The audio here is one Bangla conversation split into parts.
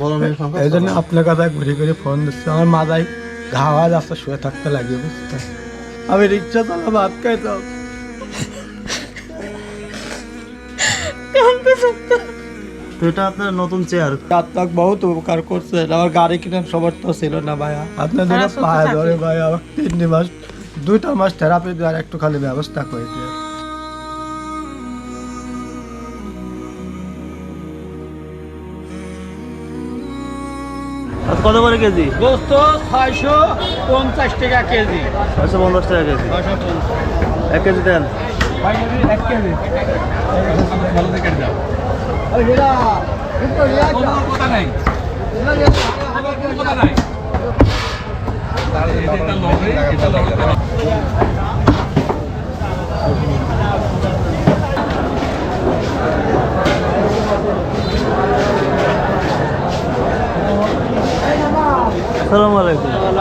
বড় মেয়ের সংখ্যা এই জন্য আপনার কাছে ঘুরে ঘুরে ফোন দিচ্ছে আমার মাথায় ঘাওয়া যাচ্ছে শুয়ে থাকতে লাগে বুঝতে আমি রিক্সা চালা ভাত খাইতাম তো। এটা আপনার নতুন চেয়ার বহুত উপকার আমার গাড়ি কেনার সমর্থ ছিল না ভাইয়া। আপনার জন্য পায়ে ধরে ভাই আমার মাস দুইটা মাস থেরাপি দেওয়ার একটু খালি ব্যবস্থা করে দিয়ে কত করে কেজি? গোস্ত ছয়শো পঞ্চাশ টাকা কেজি। ছয়শো পঞ্চাশ টাকা কেজি। এক কেজি দেন। এক কেজি আলাইকুম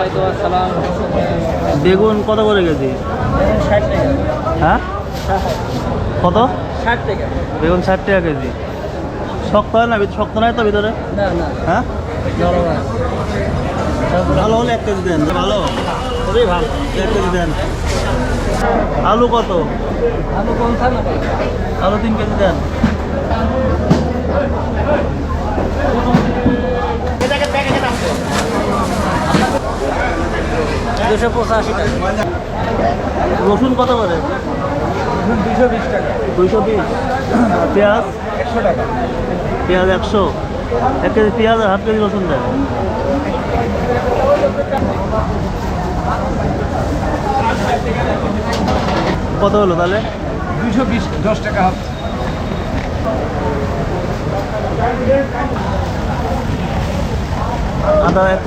বেগুন কত করে কেজি? হ্যাঁ? কত? বেগুন ষাট টাকা কেজি। শক্ত হয় না? শক্ত নাই তো ভিতরে? হ্যাঁ? ভালো হলে এক কেজি দেন। ভালো? খুবই ভালো। এক কেজি দেন। আলু কত? আলু পঞ্চান্ন আলু তিন কেজি দেন। দুশো পঁচাশি টাকা। রসুন কত করে? দুশো বিশ টাকা দুইশো বিশ। পেঁয়াজ? একশো টাকা। পেঁয়াজ একশো। এক কেজি পেঁয়াজ আর হাফ কেজি রসুন দেন কত হলো তাহলে? দুশো বিশ দশ টাকা হাফ। আদা এক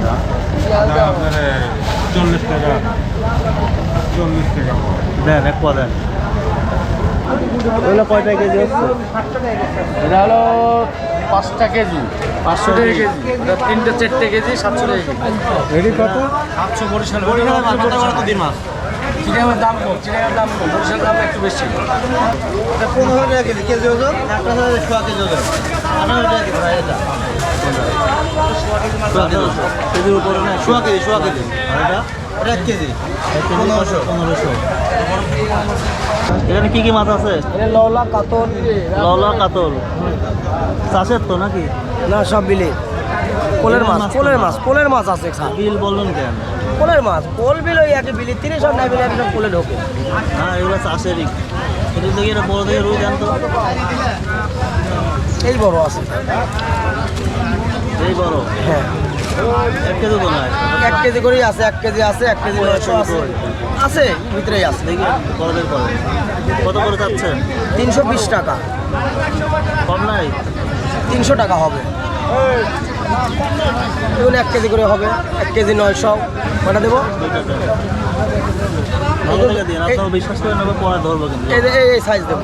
পোয়া দেন চল্লিশ টাকা। চল্লিশ টাকা। দেন এক পোয়া দেন। কয়টা কেজি হচ্ছে? এটা হলো পাঁচটা কেজি। পাঁচশো টাকা কেজি। এটা তিনটে চারটে কেজি সাতশো টাকা কেজি। এটি কত? সাতশো বরিশাল। দিন মাছ চিড়িয়ামের দাম কম চিড়িয়ামের দাম কম বরিশাল দাম একটু বেশি। পনেরো টাকা কেজি। কেজি ওজন? সোয়া কেজি ওজন। আঠারো টাকা কেজি ভাই এটা। কেজির উপরে না সোয়া কেজি সোয়া কেজি আর এটা এটা এক কেজি পনেরোশো পনেরোশো এখানে কি কি মাছ আছে? লওলা কাতল। ললা কাতল। চাষের তো নাকি? না সব বিলে। কোলের মাছ কোলের মাছ কোলের মাছ আছে বিল বললেন কেন? কোলের মাছ কোল বিল ওই একই বিলি তিরিশ আর নাই বিলে একদম কোলে ঢোকে। হ্যাঁ এগুলো চাষেরই। এটা দেখি এটা বড় দেখে রুই দেন তো এই বড় আছে। এই বড়? হ্যাঁ। এক কেজি তো এক কেজি করেই আছে এক কেজি আছে এক কেজি নয়শো আছে। আছে ভিতরেই আছে। দেখি বড়দের করে কত করে চাচ্ছেন তিনশো বিশ টাকা। কম নাই? তিনশো টাকা হবে। দেখুন এক কেজি করে হবে। এক কেজি নয়শো। কটা দেবো? এই সাইজ দেবো।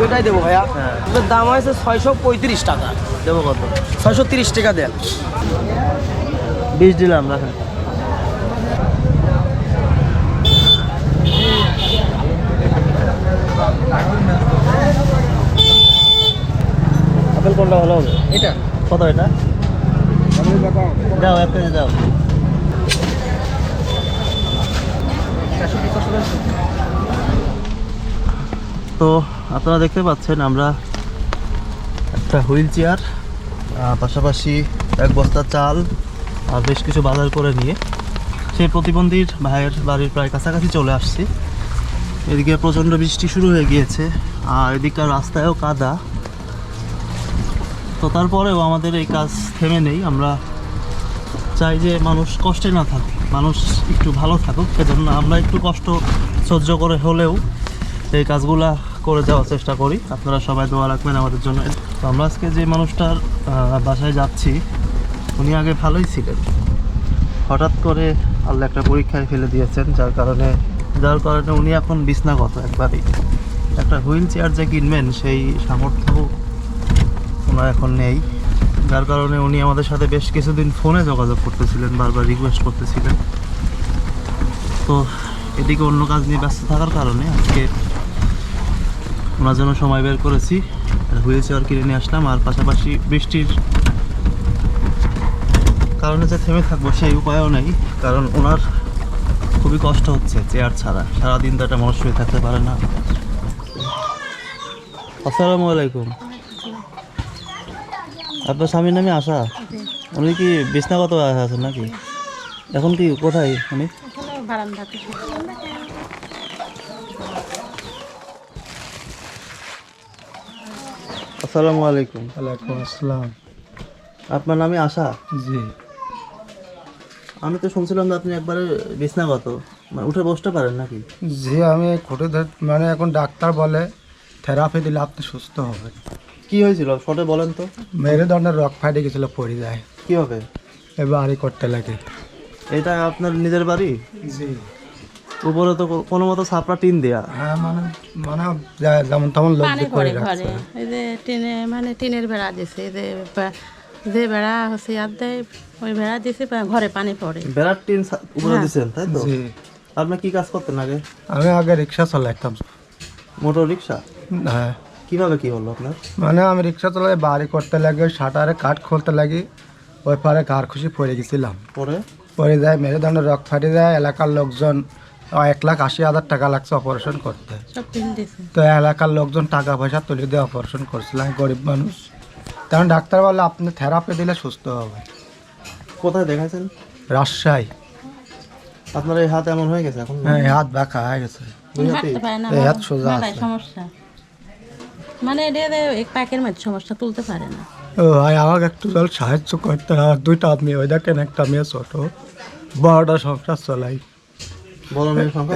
দুটাই দেবো ভাইয়া। হ্যাঁ। দাম হয়েছে ছয়শো পঁয়ত্রিশ টাকা। দেবো কত? ছয়শো তিরিশ টাকা দেন। বিশ দিলাম রাখেন। আপেল কোনটা ভালো হবে? এটা। কত এটা? দাও এক কেজি দাও। তো আপনারা দেখতে পাচ্ছেন আমরা একটা হুইল চেয়ার পাশাপাশি এক বস্তা চাল, আর বেশ কিছু বাজার করে নিয়ে সেই প্রতিবন্ধীর ভাইয়ের বাড়ির প্রায় কাছাকাছি চলে আসছি। এদিকে প্রচণ্ড বৃষ্টি শুরু হয়ে গিয়েছে, আর এদিককার রাস্তায়ও কাদা। তো তারপরেও আমাদের এই কাজ থেমে নেই, আমরা চাই যে মানুষ কষ্টে না থাকুক, মানুষ একটু ভালো থাকুক সেজন্য আমরা একটু কষ্ট সহ্য করে হলেও এই কাজগুলা করে যাওয়ার চেষ্টা করি। আপনারা সবাই দোয়া রাখবেন আমাদের জন্য। তো আমরা আজকে যে মানুষটার বাসায় যাচ্ছি, উনি আগে ভালোই ছিলেন। হঠাৎ করে আল্লাহ একটা পরীক্ষায় ফেলে দিয়েছেন, যার কারণে যার কারণে উনি এখন বিছনাগত একবারেই। একটা হুইল চেয়ার যে কিনবেন, সেই সামর্থ্য ওনার এখন নেই। যার কারণে উনি আমাদের সাথে বেশ কিছুদিন ফোনে যোগাযোগ করতেছিলেন, বারবার রিকোয়েস্ট করতেছিলেন। তো এদিকে অন্য কাজ নিয়ে ব্যস্ত থাকার কারণে আজকে ওনার জন্য সময় বের করেছি। হুইল চেয়ার কিনে নিয়ে আসলাম। আর পাশাপাশি বৃষ্টির কারণে যে থেমে থাকব সেই উপায়ও নেই, কারণ ওনার খুবই কষ্ট হচ্ছে চেয়ার ছাড়া। সারাদিন তো একটা মানুষ শুয়ে থাকতে পারে না। আসসালামু আলাইকুম। আপনার স্বামীর নামে আশা? উনি কি বিছনাগত আছেন নাকি? এখন কি কোথায় উনি? আসসালামু আলাইকুম। ওয়ালাইকুম আসসালাম। আপনার নামে আশা? জি। আমি তো শুনছিলাম যে আপনি একবারে বিছনাগত। মানে উঠে বসতে পারেন নাকি? জি আমি খুঁটে মানে এখন ডাক্তার বলে থেরাপি দিলে আপনি সুস্থ হবেন। কি হয়েছিল? শর্টে বলেন তো। মেরুদণ্ডের রক ফাটে গেছিল পড়ে যায়। কীভাবে এবার আরই করতে লাগে। এটা আপনার নিজের বাড়ি? জি। উপরে তো কোনো মতো ছাপড়া টিন দেয়া। হ্যাঁ মানে মানে যেমন তেমন লোক করে ঘরে। এই যে টিনে মানে টিনের বেড়া দিছে এই যে যে বেড়া হচ্ছে আর দেয় ওই বেড়া দিছে ঘরে পানি পড়ে। বেড়ার টিন উপরে দিচ্ছেন তাই তো? আপনি কি কাজ করতেন আগে? আমি আগে রিক্সা চালাইতাম। Motor rickshaw? হ্যাঁ। কীভাবে কি হলো আপনার? মানে আমি রিক্সা চালাই বাড়ি করতে লাগে ওই শাটারে কাঠ খুলতে লাগি ওই পারে কার খুশি পড়ে গেছিলাম। পরে? পড়ে যায় মেরুদণ্ড রক ফাটে যায় এলাকার লোকজন এক লাখ আশি হাজার টাকা লাগছে অপারেশন করতে। সব টিন দিছে তো এলাকার লোকজন টাকা পয়সা তুলে দিয়ে অপারেশন করছিলাম গরিব মানুষ। কারণ ডাক্তার বলে আপনি থেরাপি দিলে সুস্থ হবে। কোথায় দেখাইছেন? রাজশাহী। আপনার এই হাত এমন হয়ে গেছে এখন? হ্যাঁ এই হাত বাঁকা হয়ে গেছে। এই হাত সোজা আছে। সমস্যা। মানে এটা এক প্যাকের মধ্যে সমস্যা তুলতে পারে না। ও ভাই আমাকে একটু জল সাহায্য করতে হবে দুইটা মেয়ে ওই দেখেন একটা মেয়ে ছোট। বড়টা সংসার চলাই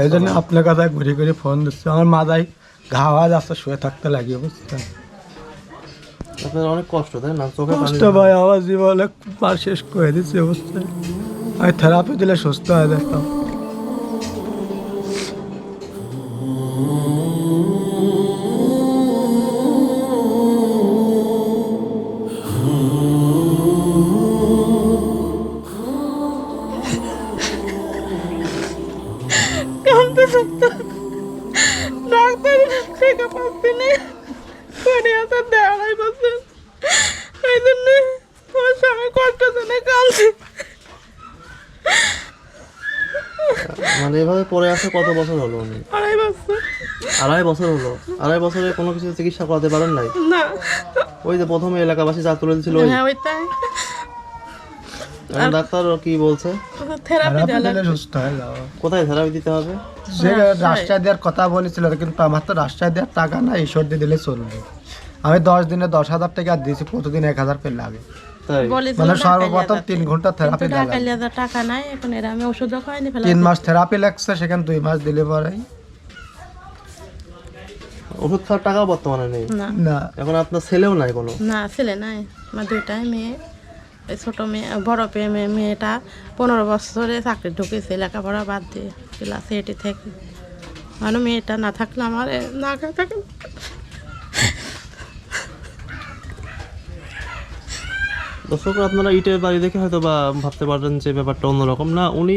এই জন্য আপনার কাছে ঘুরে ঘুরে ফোন দিচ্ছে আমার মাথায় ঘা হওয়া যাচ্ছে শুয়ে থাকতে লাগে বুঝছেন? আপনার অনেক কষ্ট তাই না? চোখে কষ্ট ভাই আমার জীবনে পার শেষ করে দিচ্ছে বুঝছেন? আমি থেরাপি দিলে সুস্থ হয়ে যেতাম। ডাক্তার শেখা পাচ্ছি না। করে আছে দেড়াই বছর এই জন্য আমার স্বামী কষ্ট জন্য কামছে মানে এভাবে পড়ে আসে কত বছর হলো উনি? আড়াই বছর। আড়াই বছর হলো? আড়াই বছরে কোনো কিছু চিকিৎসা করাতে পারেন নাই? না। ওই যে প্রথমে এলাকাবাসী যা তুলে দিছিল ওই? হ্যাঁ ওইটাই। এখন ডাক্তার কি বলছে? থেরাপি থেরাপি দিলে দিলে সুস্থ হয়ে যাব কোথায় থেরাপি দিতে হবে? সে রাস্তায় দেওয়ার কথা বলেছিল কিন্তু আমার তো রাস্তায় দেওয়ার টাকা নাই ঈশ্বর দিয়ে দিলে চলবে। আমি দশ দিনে দশ হাজার টাকা দিয়েছি প্রতিদিন এক হাজার পেলে লাগে। মানে সর্বপ্রথম তিন ঘণ্টা থেরাপি টাকা লাগে। লিয়ে যা টাকা নাই এখন এরা আমি ওষুধও খাইনি তিন মাস থেরাপি লাগছে সেখানে দুই মাস দিলে পরে। ওষুধ খাওয়ার টাকাও বর্তমানে নেই। না। এখন আপনার ছেলেও নাই কোনো? না ছেলে নাই। আমার দুইটাই মেয়ে। ছোট মেয়ে, বড় পেয়ে মেয়ে মেয়েটা পনেরো বছরে চাকরি ঢুকেছে, লেখাপড়া বাদ দিয়ে ক্লাস এইটে থেকে। মানে মেয়েটা না থাকলে আমার না থাকে দর্শক, আপনারা ইটের বাড়ি দেখে হয়তো বা ভাবতে পারেন যে ব্যাপারটা অন্যরকম না। উনি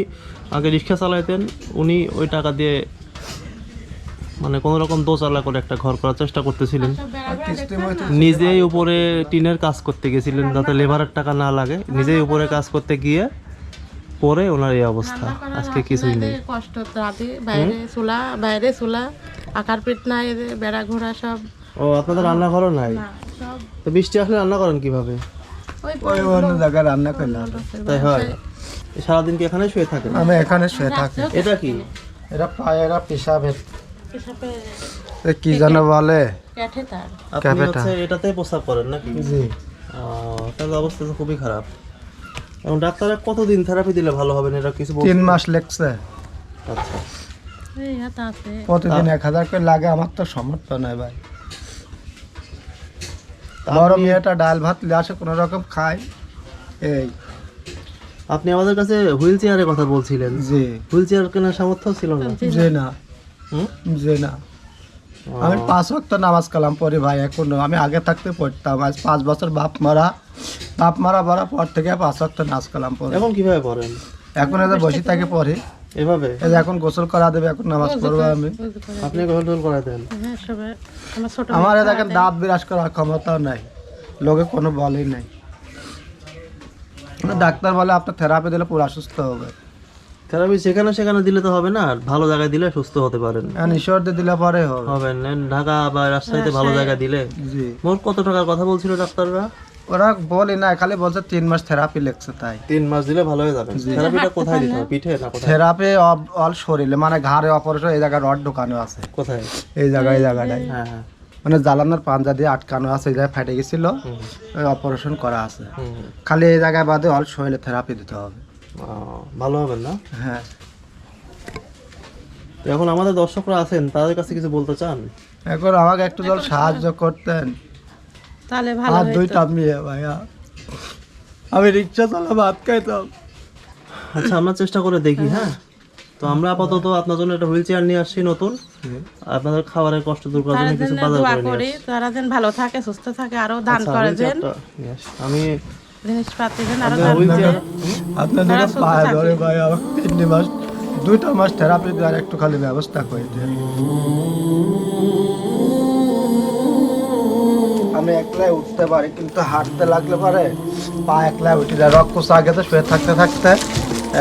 আগে রিক্সা চালাইতেন, উনি ওই টাকা দিয়ে মানে কোনো রকম দোচালা করে একটা ঘর করার চেষ্টা করতেছিলেন। নিজেই উপরে টিনের কাজ করতে গেছিলেন যাতে লেবারের টাকা না লাগে। নিজেই উপরে কাজ করতে গিয়ে পরে ওনার এই অবস্থা। আজকে কিছুই নেই। কষ্ট রাতে বাইরে চুলা বাইরে চুলা আকার পিঠ নাই বেড়া ঘোড়া সব। ও আপনাদের রান্নাঘরও নাই? তো বৃষ্টি আসলে রান্না করেন কীভাবে? ওই ওই অন্য জায়গায় রান্না করলাম তাই হয়? সারাদিন কি এখানে শুয়ে থাকেন? আমি এখানে শুয়ে থাকি। এটা কি? এটা পায়েরা পেশাবের কি যেন বলে? আপনি হচ্ছে এটাতে প্রস্রাব করেন নাকি? জি। তাহলে অবস্থা তো খুবই খারাপ। ডাক্তাররা কতদিন থেরাপি দিলে ভালো হবে এটা কিছু? তিন মাস লেগছে। আচ্ছা। এই হাত আছে প্রতিদিন এক হাজার করে লাগে আমার তো সমর্থ নাই ভাই। তা বড় মেয়েটা ডাল ভাত নিয়ে আসে কোনো রকম খায়। এই। আপনি আমাদের কাছে হুইল চেয়ারের কথা বলছিলেন। জি। হুইল চেয়ার কেনার সামর্থ্য ছিল না? যে না? যে না। আমি পাঁচ ওয়াক্ত নামাজ কালাম পড়ি ভাই এখন। আমি আগে থাকতে পড়তাম আজ পাঁচ বছর বাপ মারা। বাপ মারা পড়ার পর থেকে পাঁচ ওয়াক্ত নামাজ কালাম পড়ি। এখন কীভাবে পড়েন? এখন এদের বসে থাকে পড়ি এভাবে? এই এখন গোসল করা দেবে এখন নামাজ পড়ব আমি। আপনি গোল টোল করা দেন? হ্যাঁ আমার ছোট আমার মেয়ে এ দেখেন দাঁত বিরাজ করার ক্ষমতাও নাই। লোকে কোনো বলেই নাই। মানে ডাক্তার বলে আপনার থেরাপি দিলে পুরো অসুস্থ হবে। থেরাপি সেখানে সেখানে দিলে তো হবে না ভালো জায়গায় দিলে সুস্থ হতে পারেন। এখন ঈশ্বরদের দিলে পরে হবে। হবেন ঢাকা বা রাজশাহীতে ভালো জায়গায় দিলে। জি। মোট কত টাকার কথা বলছিল ডাক্তাররা? ওরা বলে না খালি বলছে তিন মাস থেরাপি লেগছে তাই। তিন মাস দিলে ভালো হয়ে যাবে। থেরাপিটা কোথায় দিতে হবে? পিঠে না কোথায়? থেরাপি অল শরীরে মানে ঘাড়ে অপারেশন এই জায়গায় রড ঢোকানো আছে। কোথায়? এই জায়গায় এই জায়গাটায়। হ্যাঁ হ্যাঁ। মানে জ্বালানোর পাঞ্জা দিয়ে আটকানো আছে এই জায়গায় ফেটে গেছিল। অপারেশন করা আছে। খালি এই জায়গায় বাদে অল শরীরে থেরাপি দিতে হবে। ভালো হবেন না? হ্যাঁ। এখন আমাদের দর্শকরা আছেন তাদের কাছে কিছু বলতে চান? এখন আমাকে একটু জল সাহায্য করতেন। তাহলে ভালো আর হইতো। দুইটা মেয়ে ভাইয়া। আমি রিক্সা চালা ভাত খাইতাম। আচ্ছা আমরা চেষ্টা করে দেখি হ্যাঁ? তো আমরা আপাতত আপনার জন্য একটা হুইল চেয়ার নিয়ে আসছি নতুন। আপনাদের খাবারের কষ্ট দূর করার জন্য কিছু বাজার করে নিয়ে আসছি। তারা যেন ভালো থাকে সুস্থ থাকে আরও দান আচ্ছা, করে নিয়ে আসি। আমি জিনিসপাতি যেন আরও আপনার দান পায়ে ধরে ভাই আমার মাস দুইটা মাস থেরাপি দেওয়ার একটু খালি ব্যবস্থা করে দেন। আমি একলাই উঠতে পারি কিন্তু হাঁটতে লাগলে পরে পা একলাই উঠে যায়। রক্ত আগে তো শুয়ে থাকতে থাকতে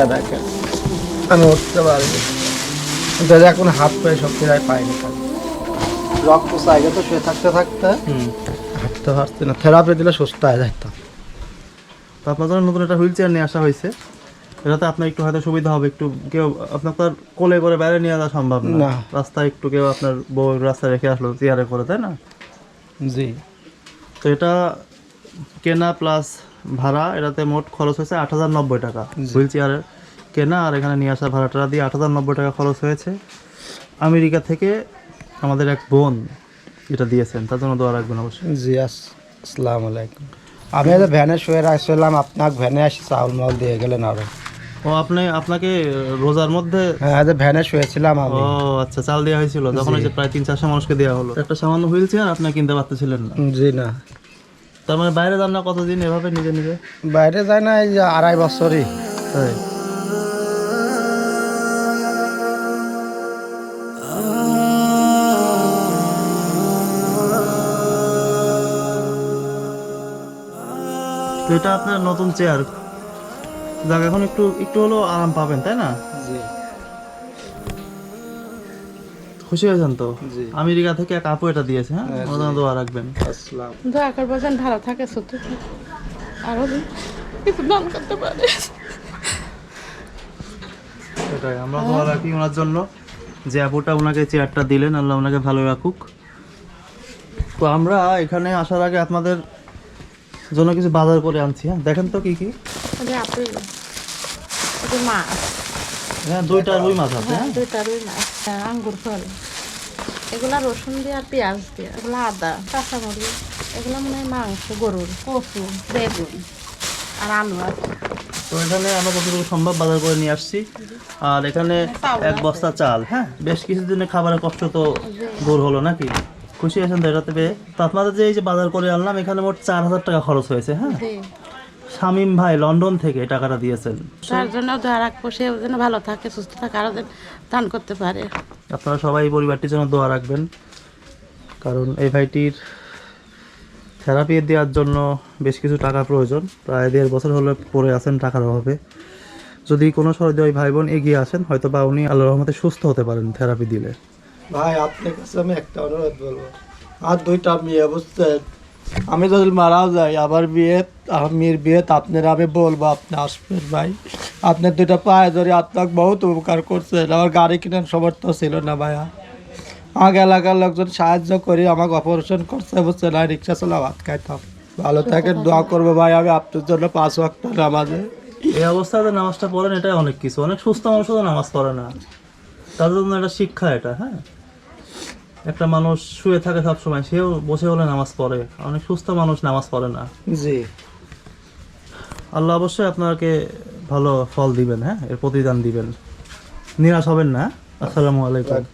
এ দেখেন আমি উঠতে পারি। কিন্তু এখন হাত পায়ে সব ফিরাই পাইনি রক্ত আগে তো শুয়ে থাকতে থাকতে হাঁটতে পারছি না। থেরাপি দিলে সুস্থ হয়ে যাইতাম তো আপনার জন্য নতুন একটা হুইল চেয়ার নিয়ে আসা হয়েছে। এটাতে আপনার একটু হয়তো সুবিধা হবে একটু কেউ আপনার তো আর কোলে করে বাইরে নিয়ে যাওয়া সম্ভব না। রাস্তায় একটু কেউ আপনার বউ রাস্তায় রেখে আসলো চেয়ারে করে তাই না? জি। তো এটা কেনা প্লাস ভাড়া এটাতে মোট খরচ হয়েছে আট হাজার নব্বই টাকা। হুইল চেয়ারের কেনা আর এখানে নিয়ে আসা ভাড়াটা দিয়ে আট হাজার নব্বই টাকা খরচ হয়েছে। আমেরিকা থেকে আমাদের এক বোন এটা দিয়েছেন তার জন্য দোয়া রাখবেন অবশ্যই। জি আস- আসসালামু আলাইকুম। আমি যে ভ্যানে শুয়ে রাখছিলাম আপনাকে ভ্যানে আসি চাউল মাল দিয়ে গেলেন আরও। ও আপনি আপনাকে রোজার মধ্যে? হ্যাঁ ভ্যানে শুয়েছিলাম ও আচ্ছা চাল দেওয়া হয়েছিল যখন ওই যে প্রায় তিন চারশো মানুষকে দেওয়া হলো। একটা সামান্য হুইল চেয়ার আপনি কিনতে পারতেছিলেন না। জি না। তার মানে বাইরে যান না কতদিন এভাবে নিজে নিজে? বাইরে যায় না এই যে আড়াই বছরই। তাই? তো এটা আপনার নতুন চেয়ার যাক এখন একটু একটু হলেও আরাম পাবেন তাই না? জি। খুশি হয়েছেন তো? জি। আমেরিকা থেকে এক আপু এটা দিয়েছে হ্যাঁ? হ্যাঁ, ওনার দোয়া রাখবেন। আসসালাম। দোয়া করব যেন ভালো থাকে থাকে। আরও কিছু দান করতে পারে। সেটাই আমরা দোয়া রাখি ওনার জন্য। যে আপুটা ওনাকে চেয়ারটা দিলেন আল্লাহ ওনাকে ভালো রাখুক। তো আমরা এখানে আসার আগে আপনাদের জন্য কিছু বাজার করে আনছি হ্যাঁ? দেখেন তো কি কি। আপেল। মাছ। হ্যাঁ দুইটা রুই মাছ আছে হ্যাঁ দুইটা রুই মাছ হ্যাঁ, আঙ্গুর ফল। এগুলা রসুন দিয়ে আর পেঁয়াজ দিয়ে এগুলা আদা কাঁচামরিচ এগুলা মনে হয় মাংস গরুর কচু বেগুন আর আলু আছে। তো এখানে আমরা যতটুকু সম্ভব বাজার করে নিয়ে আসছি। আর এখানে এক বস্তা চাল হ্যাঁ? বেশ কিছুদিনের খাবারের কষ্ট তো দূর হলো নাকি? খুশি আছেন তো এটাতে পেয়ে তো আপনাদের যে এই যে বাজার করে আনলাম এখানে মোট চার হাজার টাকা খরচ হয়েছে হ্যাঁ? শামিম ভাই লন্ডন থেকে টাকাটা দিয়েছেন। তার জন্য দোয়া রাখব সেও যেন ভালো থাকে সুস্থ থাকে আরও যেন দান করতে পারে। আপনারা সবাই পরিবারটির জন্য দোয়া রাখবেন কারণ এই ভাইটির থেরাপি দেওয়ার জন্য বেশ কিছু টাকা প্রয়োজন। প্রায় দেড় বছর হলে পড়ে আছেন টাকার অভাবে। যদি কোনো সহৃদয় ভাই বোন এগিয়ে আসেন হয়তো বা উনি আল্লাহ রহমতে সুস্থ হতে পারেন থেরাপি দিলে। ভাই আপনার কাছে আমি একটা অনুরোধ বলব। আর দুইটা মেয়ে বুঝছেন? আমি যদি মারাও যাই আবার বিয়ে আমির বিয়ে আপনার আমি বলব আপনি আসবেন ভাই। আপনার দুইটা পায়ে ধরে আপনাকে বহুত উপকার করছেন আমার গাড়ি কেনার সমর্থ ছিল না ভাইয়া। আমাকে এলাকার লোকজন সাহায্য করে আমাকে অপারেশন করছে বুঝছেন? আর রিক্সা চালা ভাত খাইতাম। ভালো থাকেন দোয়া করব ভাই আমি আপনার জন্য পাঁচ ওয়াক্ত নামাজে। এই অবস্থাতে নামাজটা পড়েন এটাই অনেক কিছু। অনেক সুস্থ মানুষও নামাজ পড়ে না। তাদের জন্য একটা শিক্ষা এটা হ্যাঁ? একটা মানুষ শুয়ে থাকে সবসময় সেও বসে হলে নামাজ পড়ে। অনেক সুস্থ মানুষ নামাজ পড়ে না। জি। আল্লাহ অবশ্যই আপনাকে ভালো ফল দিবেন হ্যাঁ? এর প্রতিদান দিবেন। নিরাশ হবেন না হ্যাঁ? আসসালামু আলাইকুম।